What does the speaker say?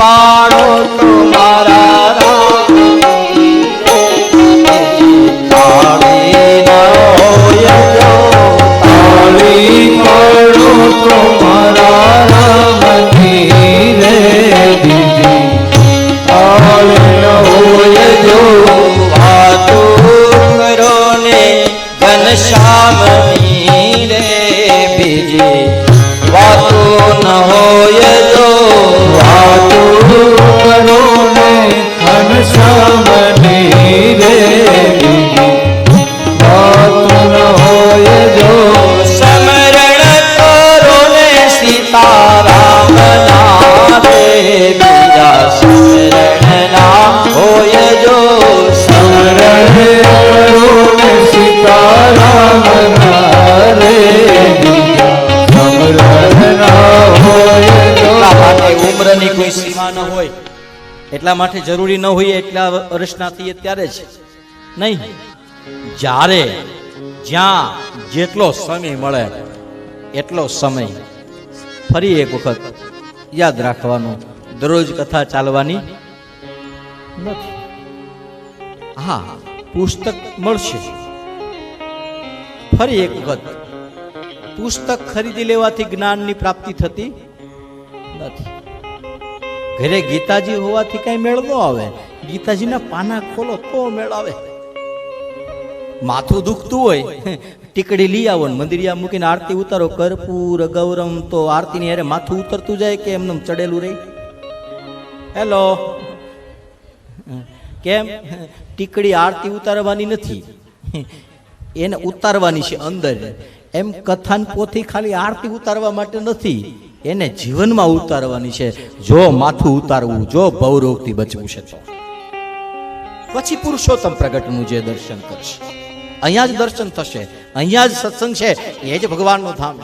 Allah. ઘનશ્યામની રે બીજી વાતો ન હોય જો સ્મરણ કરો ને સીતારામ ના રે બીજા સ્મરણ ના હોય જો સ્મરણ કરો ને સીતારામ ના રે બીજા સ્મરણ ના હોય જો એટલા માટે ઉંમરની કોઈ સીમા ન હોય એટલા માટે જરૂરી ન હોય એટલા વર્ષના થઈએ ત્યારે જ. નહીં. જ્યારે જ્યાં જેટલો સમય મળે, એટલો સમય ફરી એક વખત યાદ રાખવાનું. દરરોજ કથા ચાલવાની નથી. હા, પુસ્તક મળશે. ફરી એક વખત પુસ્તક ખરીદી લેવાથી જ્ઞાનની પ્રાપ્તિ થતી નથી. ઘરે ગીતાજી હોવાથી કઈ મેળ ન આવે. ગીતાજીના પાના ખોલો તો મેળ આવે. માથું દુખતું હોય, ટીકડી લઈ આવો મંદિરિયા મૂકીને આરતી ઉતારો. કરપૂર ગૌરમ, તો આરતીની હારે માથું ઉતરતું જાય કે એમને ચડેલું રહે? હેલો. કેમ? ટીકડી આરતી ઉતારવાની નથી. એને ઉતારવાની છે અંદર. એમ કથાન પોથી ખાલી આરતી ઉતારવા માટે નથી. એને જીવનમાં ઉતારવાની છે. જો માથું ઉતારવું, જો ભવરોગથી બચવું છે તો. પછી પુરુષોત્તમ પ્રગટનું જે દર્શન કરશે. અહીંયા જ દર્શન થશે. અહીંયા જ સત્સંગ છે. એ જ ભગવાનનું ધામ છે.